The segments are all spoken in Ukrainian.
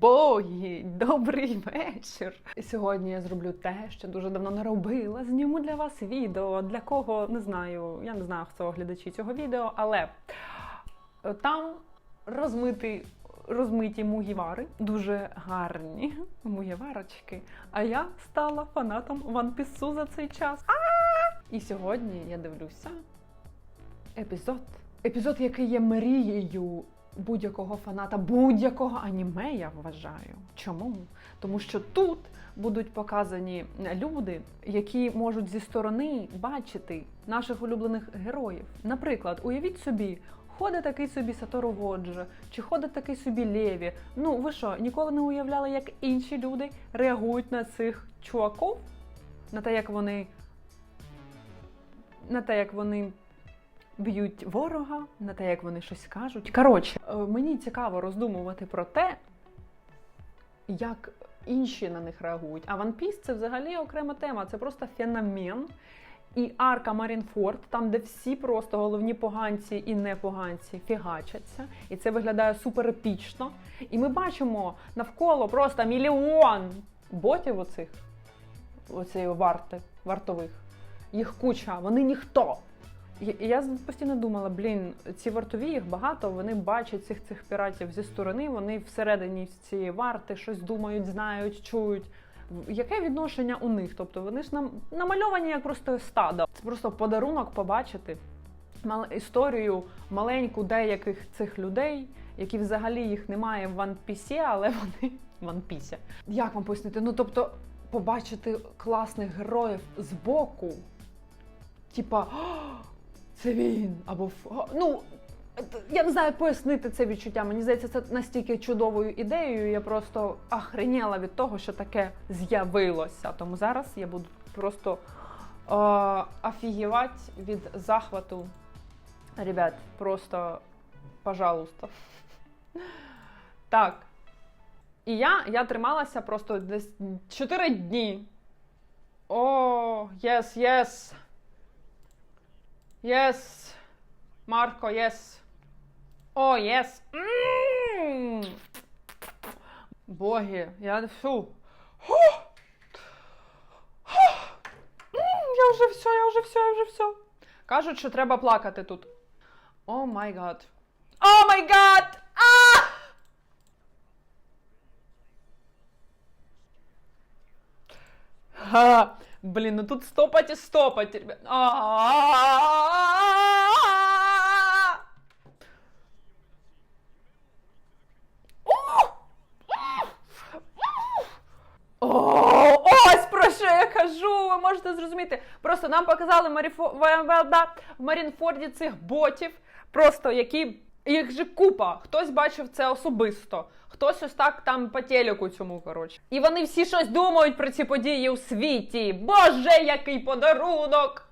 Боги, добрий вечір. Сьогодні я зроблю те, що дуже давно не робила. Зніму для вас відео. Для кого не знаю. Я не знаю, хто глядачі цього відео, але е, там розмиті, розмиті мугівари, дуже гарні мугіварочки. А я стала фанатом Piece за цей час. А! І сьогодні я дивлюся епізод. Епізод, який є мрією будь-якого фаната, будь-якого аніме, я вважаю. Чому? Тому що тут будуть показані люди, які можуть зі сторони бачити наших улюблених героїв. Наприклад, уявіть собі. Ходить такий собі Сатору Годжа, чи ходить такий собі Леві. Ну ви що, ніколи не уявляли, як інші люди реагують на цих чуваків? На те, як вони. На те, як вони б'ють ворога, на те, як вони щось кажуть. Коротше, е, мені цікаво роздумувати про те, як інші на них реагують. А One Piece – це взагалі окрема тема, це просто феномен. І арка Марінфорд, там, де всі просто головні поганці і непоганці фігачаться. І це виглядає супер епічно. І ми бачимо навколо просто мільйон ботів оцих, оцієї варти, вартових. Їх куча, вони ніхто. Я, постійно думала, блін, ці вартові їх багато, вони бачать цих цих піратів зі сторони, вони всередині цієї варти щось думають, знають, чують. Яке відношення у них? Тобто вони ж нам намальовані як просто стадо. Це просто подарунок побачити історію маленьку деяких цих людей, які взагалі їх немає в Piece, але вони в One Piece. Як вам пояснити? Ну тобто, побачити класних героїв збоку, типа. «О, це він або ну. Я не знаю, пояснити це відчуття. Мені здається, це настільки чудовою ідеєю. Я просто охреніла від того, що таке з'явилося. Тому зараз я буду просто офігівати від захвату. Ребят, просто пожалуйста. Так. І я, я трималася просто десь 4 дні. О, єс, єс. Єс. Марко, єс. О, єс. М. Боги, я. М, Я вже все, я вже все, я вже все. Кажуть, що треба плакати тут. О май гад. О май гад! Ха! Блін, ну тут стопать і стопать, ребят. Ось про що я кажу, ви можете зрозуміти. Просто нам показали в Марінфорді цих ботів, просто які. Їх же купа. Хтось бачив це особисто, хтось ось так там по телеку цьому, коротше. І вони всі щось думають про ці події у світі. Боже, який подарунок!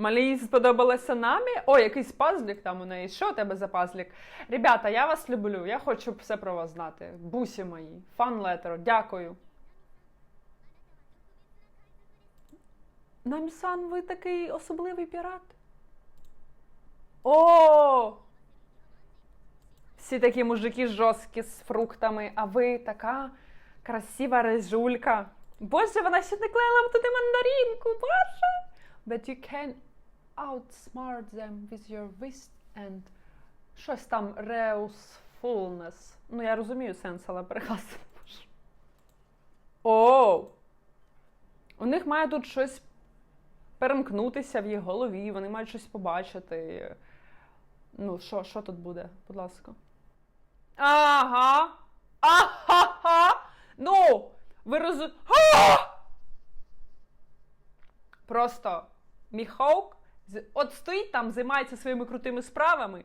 Малій сподобалося намі. О, якийсь пазлік там у неї. Що у тебе за пазлік? Ребята, я вас люблю. Я хочу все про вас знати. Бусі мої. Фан летеро. Дякую. Намісан, ви такий особливий пірат. О! Всі такі мужики жорсткі з фруктами, а ви така красива рижулька. Боже, вона ще не клеїла туди мандаринку, боже! But you can outsmart them with your wit and щось там reusefulness. Ну, я розумію сенс, але перекласти не. О! У них має тут щось перемкнутися в їх голові, вони мають щось побачити. Ну, що, що тут буде, будь ласка? Ага. Ага. Ну, ви розумієте. Просто Міхаук от стоїть там, займається своїми крутими справами,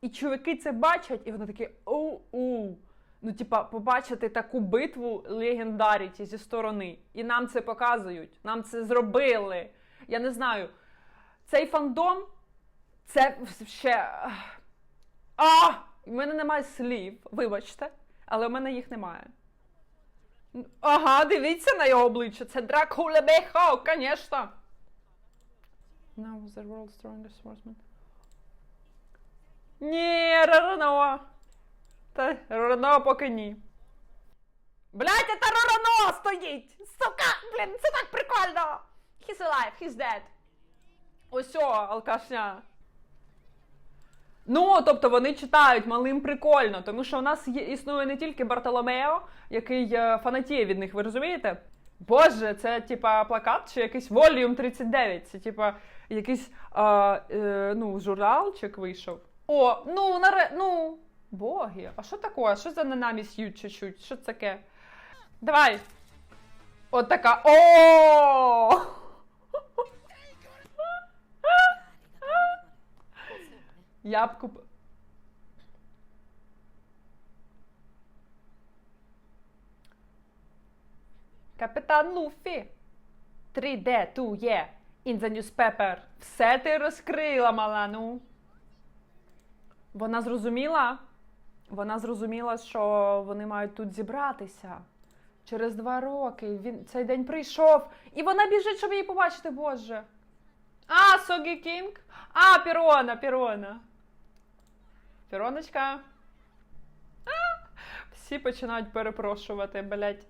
і чуваки це бачать, і вони такі оу-у. Ну, типа, побачити таку битву легендаріті зі сторони. І нам це показують. Нам це зробили. Я не знаю. Цей фандом це ще. А! У мене немає слів, вибачте, але у мене їх немає. Ага, дивіться на його обличчя. Це Дракула Бехо, звісно. Now the world's strongest swordsman. Ні, Рорано. Та Рорано поки ні. Блять, це Рорано стоїть! Сука! Блін, це так прикольно! He's alive, he's dead. Ось алкашня. Ну, тобто вони читають малим прикольно, тому що у нас є, існує не тільки Бартоломео, який е, фанатіє від них, ви розумієте? Боже, це типа плакат чи якийсь Volume 39, це типа якийсь е, е, ну, журналчик вийшов. О, ну, наре... ну, боги, а що таке? Що за на намі с'ють чуть-чуть? Що таке? Давай. От така. О! Я б куп... Капітан Луфі. 3D, ту є. In the newspaper. Все ти розкрила, мала, ну. Вона зрозуміла? Вона зрозуміла, що вони мають тут зібратися. Через два роки він цей день прийшов, і вона біжить, щоб її побачити, Боже. А, Согі Кінг? А, Пірона, Пірона. Піроночка. А, всі починають перепрошувати, блять.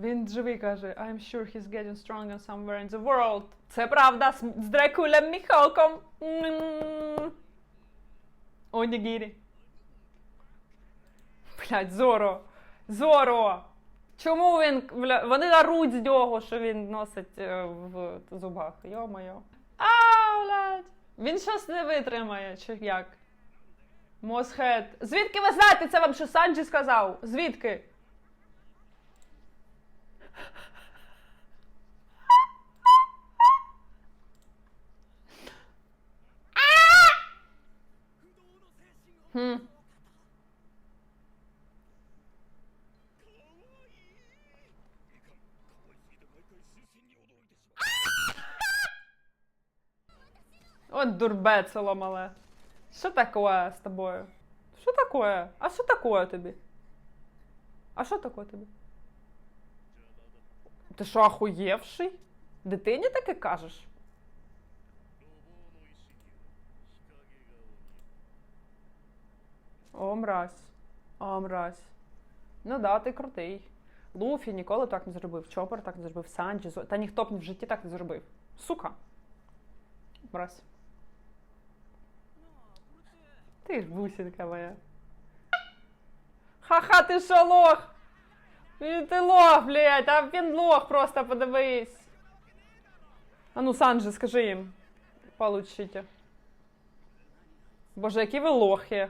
Він живий каже, I'm sure he's getting stronger somewhere in the world. Це правда, з, Дракулем Міхалком. Онігірі. Блять, Зоро. Зоро! Чому він. Бля, вони наруть з нього, що він носить е, в зубах. Йо-моє. А, блядь. Він щось не витримає, чи як? Мосхед. Звідки ви знаєте це вам що Санджі сказав? Звідки? Хм. От дурбецело мале. Що таке з тобою? Що таке? А що таке тобі? А що таке тобі? Ти що, охуєвший? Дитині таке кажеш? О, мразь. О, мразь. Ну да, ти крутий. Луфі ніколи так не зробив. Чопер так не зробив. Санджі. Та ніхто б в житті так не зробив. Сука. Мразь. Ти ж бусинка моя. Ха-ха, ти що лох? Ти лох, блядь, а він лох просто подивись. А ну, Санджи, скажи їм. Получите. Боже, які ви лохи.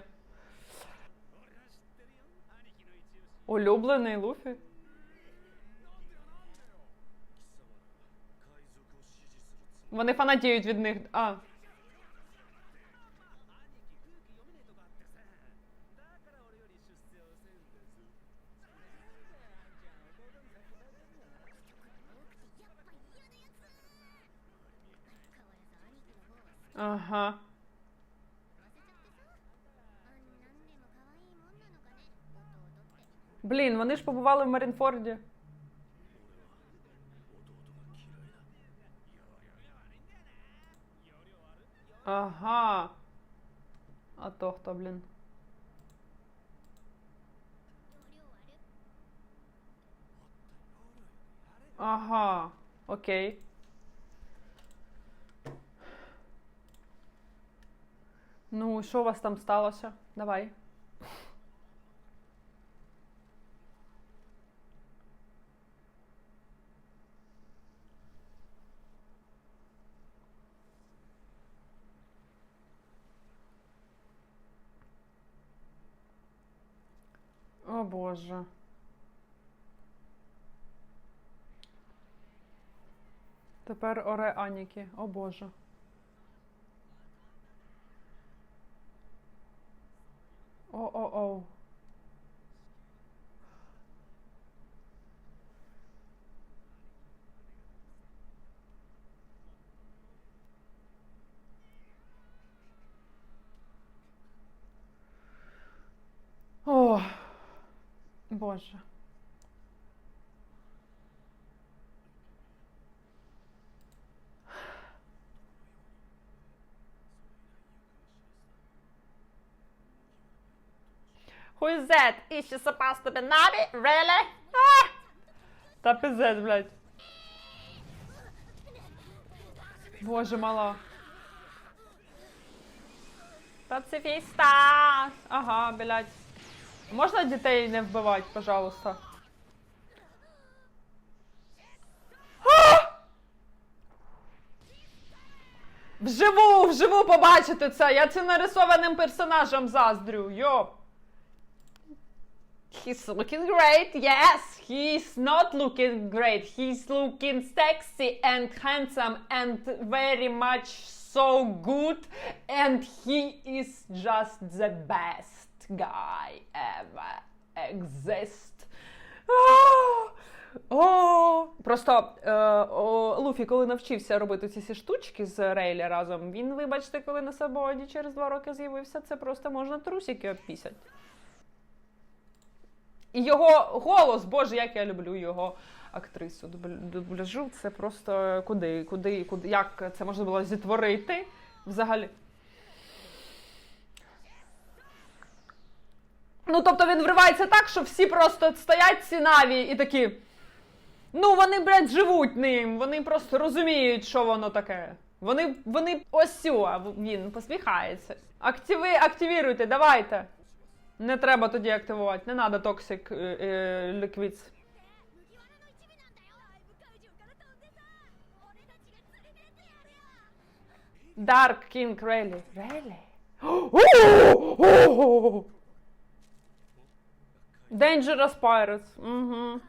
Улюблений Луфі. Вони фанатіють від них. А. Ага. Блін, вони ж побували в Марінфорді. Ага. А то хто, блін? Ага. Окей. Ну, що у вас там сталося? Давай. О Боже. Тепер оре Аніки. О Боже. О-о-о. О. Боже. Who is that? Is she supposed to be Navi? Really? Ah! Та пиздець, блядь. Боже, мала. Пацифіста! Ага, блядь. Можна дітей не вбивати, пожалуйста? Вживу, вживу побачити це. Я цим нарисованим персонажем заздрю. Йоп. He's looking great, yes. He's not looking great. He's looking sexy and handsome and very much so good. And he is just the best guy ever exist. О, просто е, о, Луфі, коли навчився робити ці всі штучки з Рейлі разом, він, вибачте, коли на свободі через два роки з'явився, це просто можна трусики обпісять. І його голос, боже, як я люблю його актрису дубляжу. Це просто куди, куди, куди, як це можна було зітворити взагалі. Ну, тобто він вривається так, що всі просто стоять ці наві і такі. Ну, вони, блядь, живуть ним. Вони просто розуміють, що воно таке. Вони вони ось а він посміхається. Активи, активіруйте, давайте. Не треба тоді активувати, не треба токсик ліквідс. Dark King Релі. Релі? Dangerous pirates. Угу.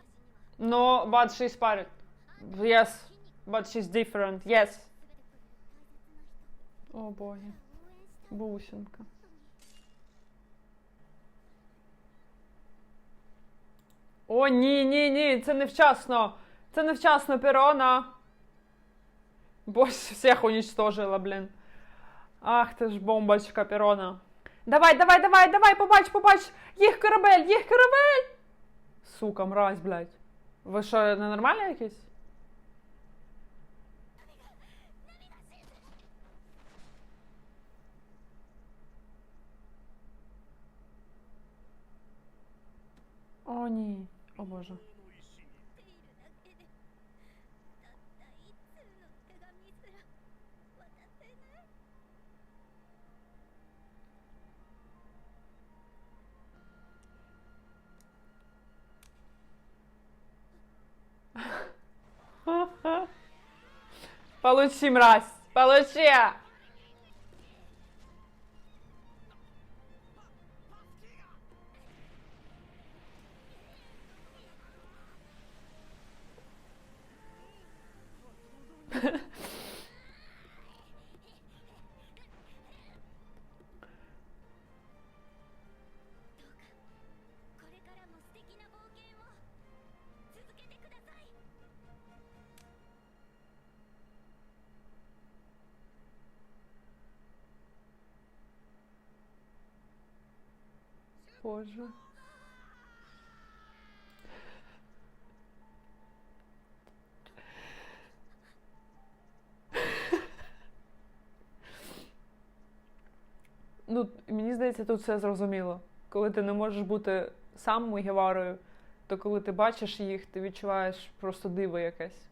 No, but she's pirate. Yes, but she's different. Yes. О, боги. Бусинка. О, ні, ні, ні, це невчасно. Це невчасно Перона. Боже, всіх уничтожила, блін. Ах ти ж бомбочка Перона. Давай, давай, давай, давай, побач, побач! Їх корабель, їх корабель! Сука, мразь, блядь. Ви що, ненормальні якісь? О, ні. О боже. Получи, мразь! Получи!「Боже. Ну, мені здається, тут все зрозуміло. Коли ти не можеш бути сам Мугіварою, то коли ти бачиш їх, ти відчуваєш просто диво якесь.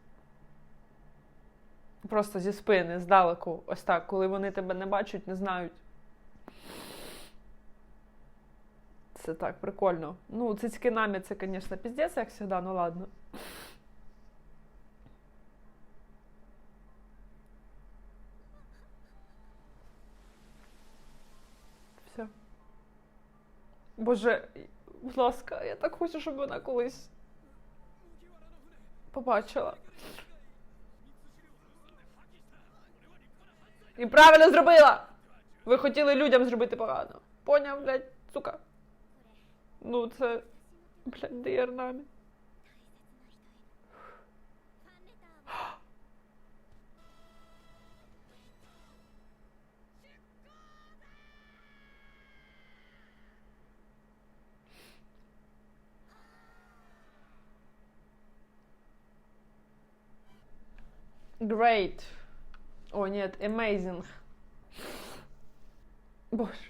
Просто зі спини, здалеку, ось так, коли вони тебе не бачать, не знають. Це так прикольно. Ну, цицьки намі це, звісно, піздець, як завжди, ну ладно. Все. Боже, будь ласка, я так хочу, щоб вона колись побачила. І правильно зробила! Ви хотіли людям зробити погано. Поняв, блядь, сука. Ну, це блядь, де Ярнамі? Great. О, нет, amazing. Боже.